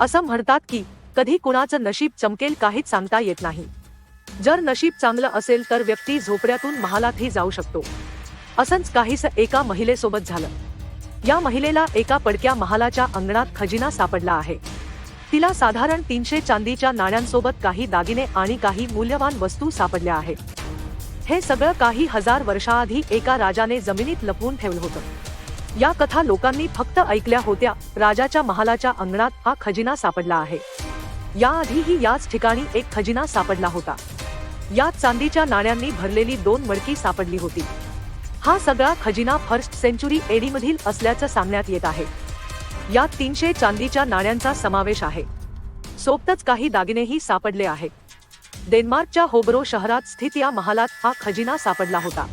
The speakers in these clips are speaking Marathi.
असं म्हणतात की कधी कुणाचं नशीब चमकेल काहीच सांगता येत नाही. जर नशीब चांगलं असेल तर व्यक्ती झोपड्यातून महालातही जाऊ शकतो. असंच काहीस एका महिलेसोबत झालं. या महिलेला एका पडक्या महालाच्या अंगणात खजिना सापडला आहे. तिला साधारण तीनशे चांदीच्या नाण्यांसोबत काही दागिने आणि काही मूल्यवान वस्तू सापडल्या आहेत. हे सगळं काही हजार वर्षाआधी एका राजाने जमिनीत लपवून ठेवलं होतं. या कथा लोकांनी फक्त ऐकल्या होत्या. राजाच्या महालाच्या अंगणात हा खजिना सापडला आहे. याआधीही याच ठिकाणी एक खजिना सापडला होता. यात चांदीच्या नाण्यांनी भरलेली दोन मडकी सापडली होती. हा सगळा खजिना फर्स्ट सेंचुरी एडी मधील असल्याचं सांगण्यात येत आहे. यात तीनशे चांदीच्या नाण्यांचा समावेश आहे. सोबतच काही दागिनेही सापडले आहेत. डेन्मार्कच्या होबरो शहरात स्थित या महालात हा खजिना सापडला होता.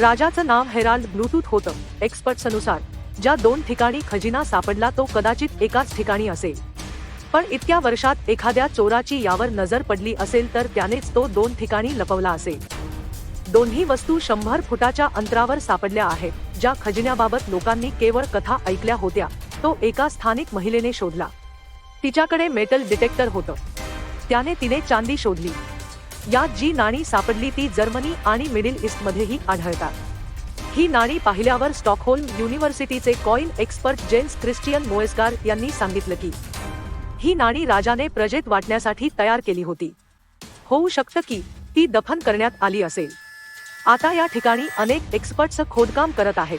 राजाचं नाव हेराल्ड ब्लूटूथ होतं एक्सपर्ट्सनुसार ज्या दोन ठिकाणी खजिना सापडला तो कदाचित एकाच ठिकाणी असेल. पण इतक्या वर्षात एखाद्या चोराची यावर नजर पडली असेल तर त्यानेच तो दोन ठिकाणी लपवला असेल. दोन्ही वस्तू शंभर फुटाच्या अंतरावर सापडल्या आहेत ज्या खजिन्याबाबत लोकांनी केवळ कथा ऐकल्या होत्या. तो एका स्थानिक महिलेने शोधला. तिच्याकडे मेटल डिटेक्टर होतं. त्याने तिने चांदी शोधली. यात जी नाणी सापडली ती जर्मनी आणि मिडिल ईस्टमध्येही आढळतात. ही नाणी पाहिल्यावर Stockholm युनिव्हर्सिटीचे coin expert James Christian Moesgaard यांनी सांगितलं की ही नाणी राजाने प्रजेत वाटण्यासाठी तयार केली होती. होऊ शकतं की ती दफन करण्यात आली असेल. आता या ठिकाणी अनेक एक्सपर्ट्स खोदकाम करत आहेत.